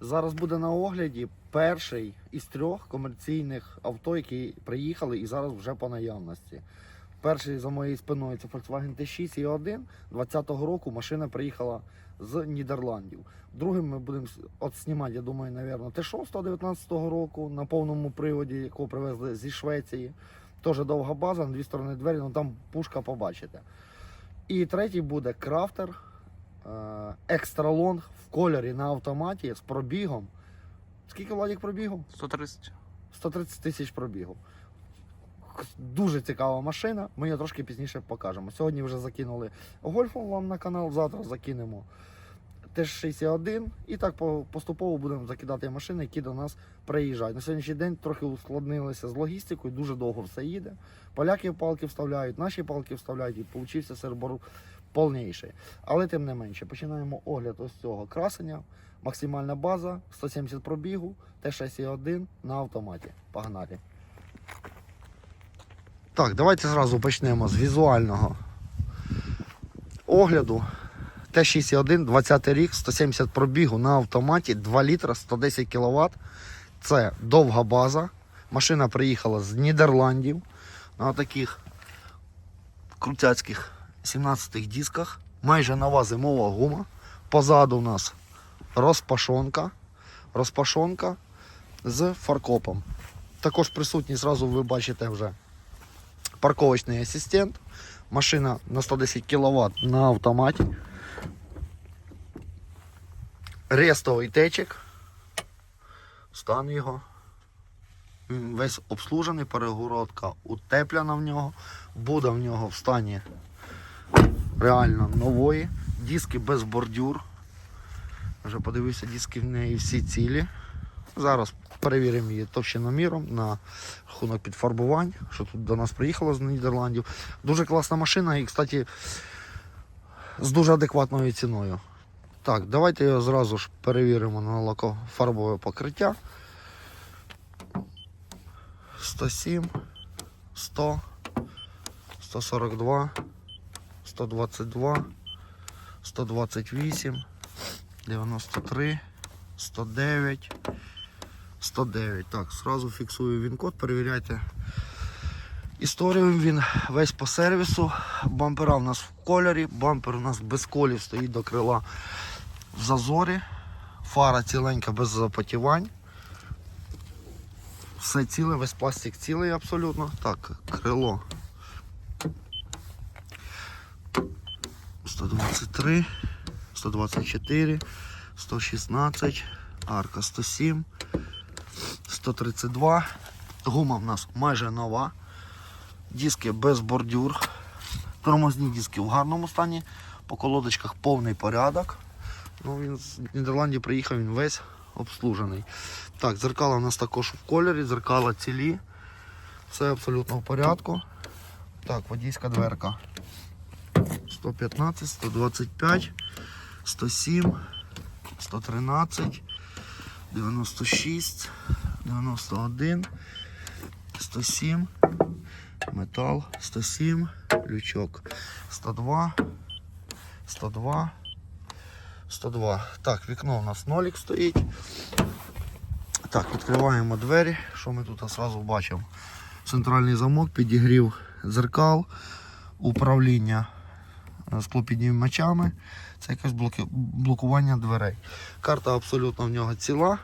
Зараз буде на огляді перший із трьох комерційних авто, які приїхали і зараз вже по наявності. Перший за моєю спиною це Volkswagen T6 і 1 20-го року машина приїхала з Нідерландів. Другим ми будемо знімати, я думаю, напевно, Т6 19-го року на повному приводі, якого привезли зі Швеції. Теж довга база, на дві сторони двері, ну там пушка побачите. І третій буде крафтер екстра лонг в кольорі на автоматі з пробігом. Скільки Владик пробігу? 130. 130 тисяч пробігу. Дуже цікава машина. Ми її трошки пізніше покажемо. Сьогодні вже закинули гольфом вам на канал, завтра закинемо теж 61 і так поступово будемо закидати машини, які до нас приїжджають. На сьогоднішній день трохи ускладнилися з логістикою, дуже довго все їде. Поляки палки вставляють, наші палки вставляють і получився сербор повніший. Але тим не менше, починаємо огляд ось цього красення. Максимальна база, 170 пробігу, Т6,1 на автоматі. Погнали. Так, давайте зразу почнемо з візуального огляду. Т6,1, 20 рік, 170 пробігу на автоматі, 2 літра, 110 кВт. Це довга база. Машина приїхала з Нідерландів на таких крутяцьких 17 дисках. Майже нова зимова гума. Позаду у нас розпашонка. Розпашонка з фаркопом. Також присутній, зразу ви бачите вже парковочний асистент. Машина на 110 кВт на автоматі. Рестовий течик. Стан його. Він весь обслужений, перегородка утепляна в нього. Буде в нього в стані реально нової. Диски без бордюр. Вже подивився, диски в неї всі цілі. Зараз перевіримо її товщиноміром на рахунок підфарбувань, що тут до нас приїхало з Нідерландів. Дуже класна машина і, кстати, з дуже адекватною ціною. Так, давайте його зразу ж перевіримо на лакофарбове покриття. 107, 100, 142, 122, 128, 93, 109, 109. Так, зразу фіксую він код, перевіряйте. Історію він весь по сервісу. Бампера у нас в кольорі, бампер у нас без колів стоїть до крила в зазорі. Фара ціленька без запотівань. Все ціле, весь пластик цілий абсолютно. Так, крило. 123, 124, 116, арка 107, 132. Гума в нас майже нова. Диски без бордюр. Тормозні диски в гарному стані. По колодочках повний порядок. Ну, він з Нідерландів приїхав, він весь обслужений. Так, дзеркала у нас також в кольорі, дзеркала цілі. Все абсолютно в порядку. Так, водійська дверка. 115, 125, 107, 113, 96, 91, 107, метал, 107, лючок, 102, 102, 102. Так, вікно у нас нолік стоїть. Так, відкриваємо двері. Що ми тут одразу бачимо? Центральний замок, підігрів зеркал, управління склопіднімачами. Це якесь блокування дверей. Карта абсолютно в нього ціла,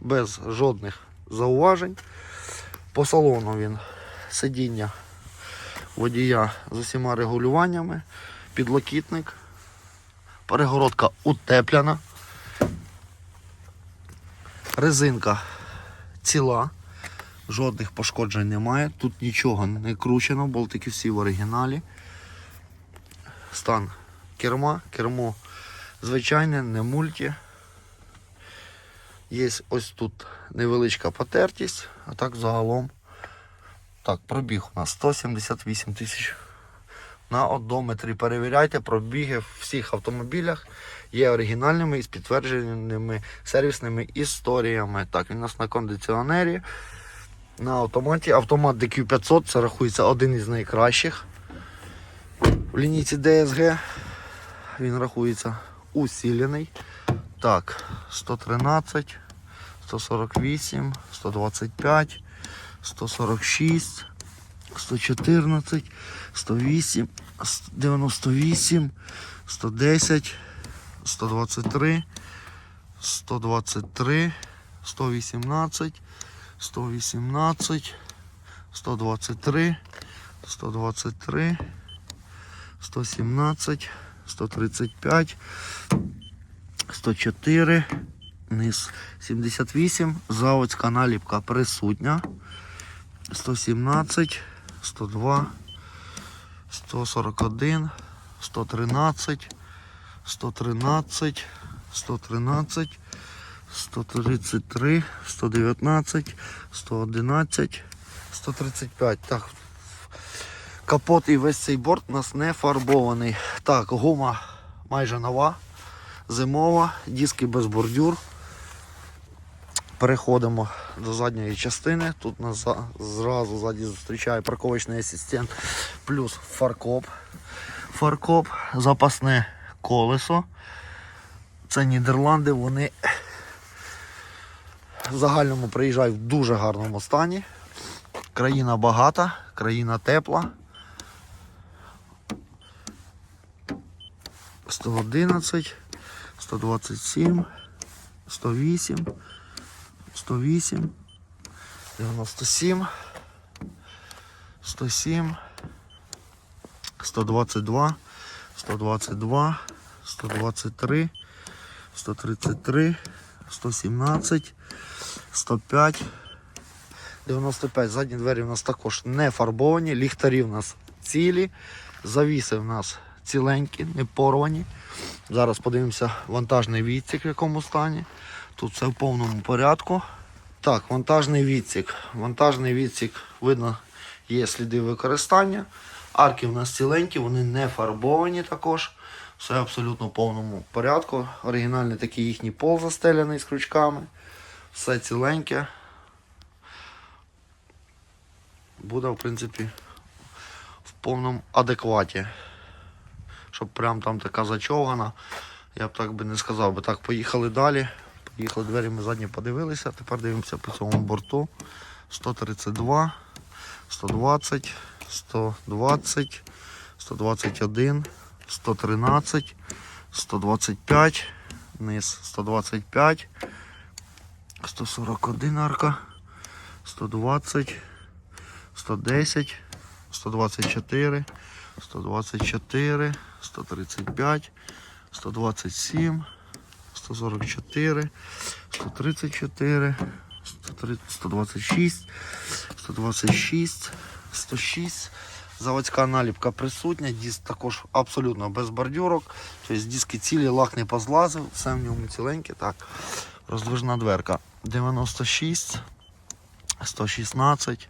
без жодних зауважень. По салону він сидіння водія з усіма регулюваннями, підлокітник, перегородка утепляна, резинка ціла, жодних пошкоджень немає, тут нічого не кручено, болтики всі в оригіналі. Стан керма, кермо звичайне, не мульті. Є ось тут невеличка потертість, а так загалом. Так, пробіг у нас 178 тисяч на одометрі. Перевіряйте, пробіги в всіх автомобілях є оригінальними і з підтвердженими сервісними історіями. Так, він у нас на кондиціонері, на автоматі. Автомат DQ500 це рахується один із найкращих. В лінійці DSG він рахується усилений. Так, 113, 148, 125, 146, 114, 108, 98, 110, 123, 123, 118, 118, 123, 123, 117, 135, 104, низ 78, заводська наліпка присутня, 117, 102, 141, 113, 113, 113, 133, 119, 111, 135. Так, капот і весь цей борт у нас не фарбований. Так, гума майже нова, зимова, диски без бордюр. Переходимо до задньої частини. Тут нас зразу ззаді зустрічає парковочний асистент плюс фаркоп. Фаркоп, запасне колесо. Це Нідерланди, вони в загальному приїжджають в дуже гарному стані. Країна багата, країна тепла. 111, 127, 108, 108, 97, 107, 122, 122, 123, 133, 117, 105, 95. Задні двері у нас також не фарбовані, ліхтарі у нас цілі, завіси у нас ціленькі, не порвані. Зараз подивимося вантажний відсік, в якому стані. Тут все в повному порядку. Так, вантажний відсік. Вантажний відсік, видно, є сліди використання. Арки у нас ціленькі, вони не фарбовані також. Все абсолютно в повному порядку. Оригінальний такий їхній пол застеляний з крючками. Все ціленьке. Буде, в принципі, в повному адекваті. Щоб прям там така зачовгана. Я б так би не сказав би. Так, поїхали далі. Поїхали двері, ми задні подивилися. Тепер дивимося по цьому борту. 132, 120, 120, 121, 113, 125, низ 125, 141 арка, 120, 110, 124, 124, 135, 127, 144, 134, 126, 126, 106. Заводська наліпка присутня, диск також абсолютно без бордюрок. Тобто диски цілі, лак не позлазив, все в ньому ціленьке. Так, роздвижна дверка. 96, 116,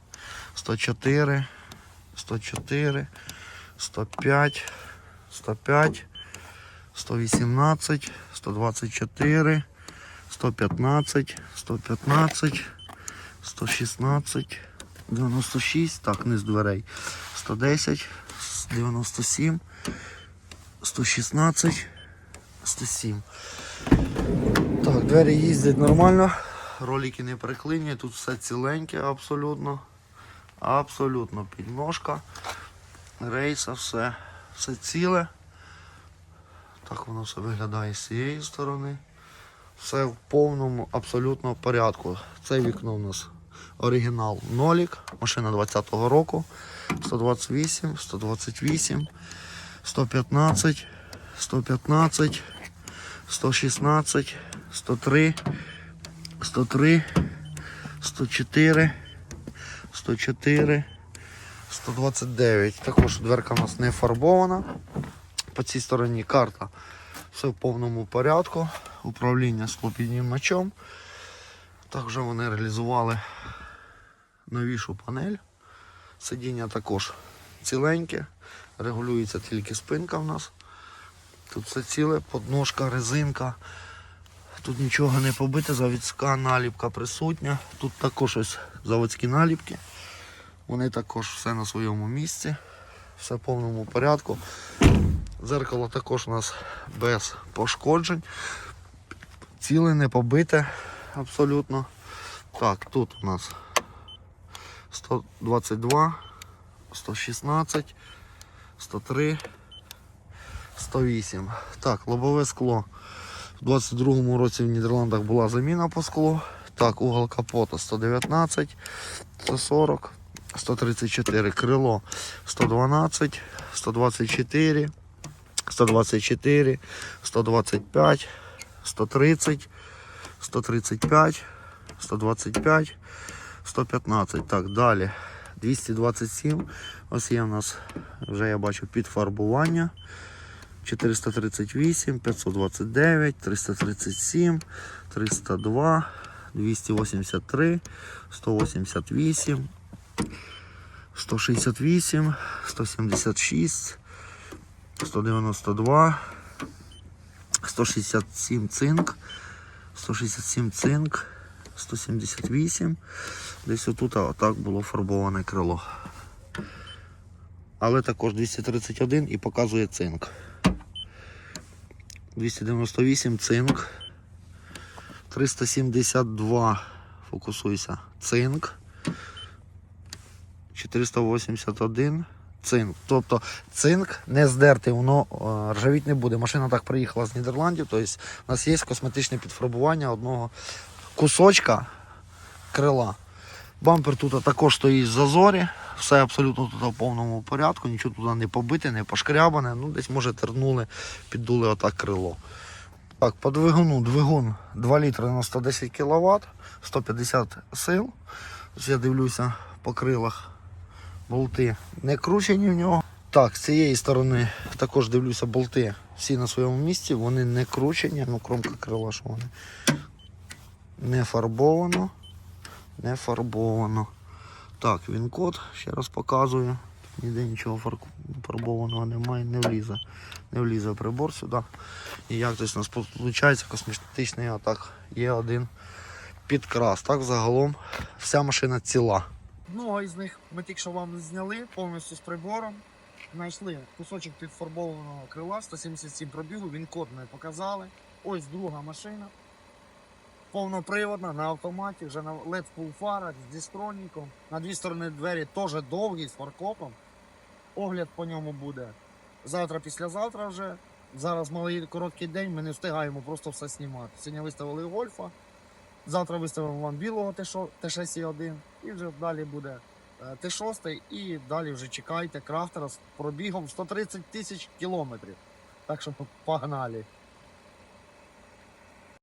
104, 104, 105, 105, 118, 124, 115, 115, 116, 96, так, низ дверей, 110, 97, 116, 107. Так, двері їздять нормально, ролики не приклинює, тут все ціленьке абсолютно. Абсолютно підножка, рейса, все, все ціле. Так воно все виглядає з цієї сторони. Все в повному абсолютно порядку. Це вікно у нас оригінал Нолік, машина 20-го року. 128, 128, 115, 115, 116, 103, 103, 104, 104, 129. Також дверка у нас не фарбована. По цій стороні карта. Все в повному порядку. Управління склопіднімачом. Також вони реалізували новішу панель. Сидіння також ціленьке. Регулюється тільки спинка в нас. Тут все ціле, подножка, резинка. Тут нічого не побите, заводська наліпка присутня. Тут також ось заводські наліпки. Вони також все на своєму місці. Все в повному порядку. Дзеркало також у нас без пошкоджень. Ціле не побите абсолютно. Так, тут у нас 122, 116, 103, 108. Так, лобове скло. У 22-му році в Нідерландах була заміна по склу. Так, угол капота 119, 140, 134, крило 112, 124, 124, 125, 130, 135, 125, 115. Так, далі. 227. Ось є в нас, вже я бачу, підфарбування. 438, 529, 337, 302, 283, 188, 168, 176, 192, 167 цинк, 167 цинк, 178. Десь отут отак було фарбоване крило. Але також 231 і показує цинк. 298 цинк. 372 фокусуйся. Цинк. 481 цинк. Тобто цинк не здертий, воно е, ржавіть не буде. Машина так приїхала з Нідерландів. Тобто у нас є косметичне підфарбування одного кусочка крила. Бампер тут також стоїть в зазорі, все абсолютно тут в повному порядку, нічого туди не побите, не пошкрябане. Ну, десь може тернули, піддули отак крило. Так, по двигуну двигун 2 літри на 110 кВт, 150 сил. Я дивлюся по крилах. Болти не кручені в нього. Так, з цієї сторони також дивлюся болти всі на своєму місці, вони не кручені, ну кромка крила, що вони не фарбовано. Не фарбовано. Так, він код, ще раз показую. Ніде нічого фарбованого немає, не влізе. Не влізе прибор сюди. І як десь у нас виходить косметичний атак. Є один підкрас. Так, загалом вся машина ціла. Одного із них ми тільки що вам зняли повністю з прибором. Знайшли кусочок підфарбованого крила, 177 пробігу, він код не показали. Ось друга машина. Повноприводна на автоматі, вже на LED фарах з дістроніком. На дві сторони двері теж довгі з фаркопом. Огляд по ньому буде завтра, післязавтра вже. Зараз малий короткий день, ми не встигаємо просто все знімати. Сьогодні виставили гольфа. Завтра виставимо вам білого Т6 1 і вже далі буде е, Т6 і далі вже чекайте крафтера з пробігом 130 тисяч кілометрів. Так що погнали.